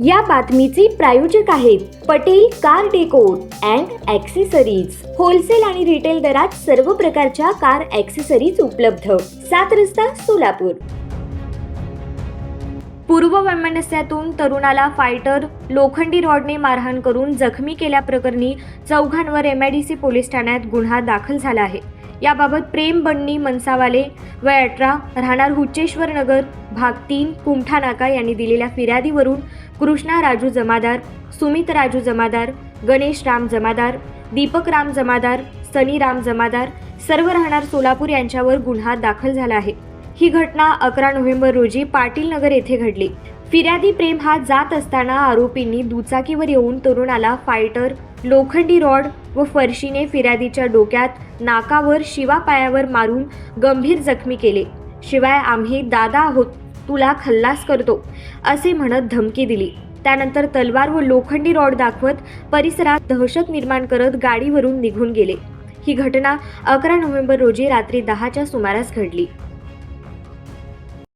या बातमीचे प्रायोजक आहेत Patel car decor and accessories. Wholesale आणि रिटेल दरात सर्व प्रकारच्या कार ॲक्सेसरीज उपलब्ध. सात रस्ता सोलापूर. पूर्व वैमनस्यातून तरुणाला फायटर लोखंडी रॉडने मारहाण करून जखमी केल्याप्रकरणी चौघांवर एमआयडीसी पोलीस ठाण्यात गुन्हा दाखल झाला आहे. याबाबत प्रेम बन्नी मनसावाले वय अठरा राहणार हुच्चेश्वर नगर भाग तीन कुमठा नाका यांनी दिलेल्या फिर्यादीवरून कृष्णा राजू जमादार सुमित राजू जमादार गणेश राम जमादार दीपक राम जमादार सनी राम जमादार सर्व राहणार सोलापूर यांच्यावर गुन्हा दाखल झाला आहे. ही घटना अकरा नोव्हेंबर रोजी पाटील नगर येथे घडली. फिर्यादी प्रेम हा जात असताना आरोपींनी दुचाकीवर येऊन तरुणाला फायटर लोखंडी रॉड व फरशीने फिर्यादीच्या डोक्यात नाकावर शिवा पायावर मारून गंभीर जखमी केले. शिवाय आम्ही दादा आहोत तुला खल्लास करतो असे म्हणत धमकी दिली. त्यानंतर तलवार व लोखंडी रॉड दाखवत परिसरात दहशत निर्माण करत गाडीवरून निघून गेले. ही घटना अकरा नोव्हेंबर रोजी रात्री दहाच्या सुमारास घडली.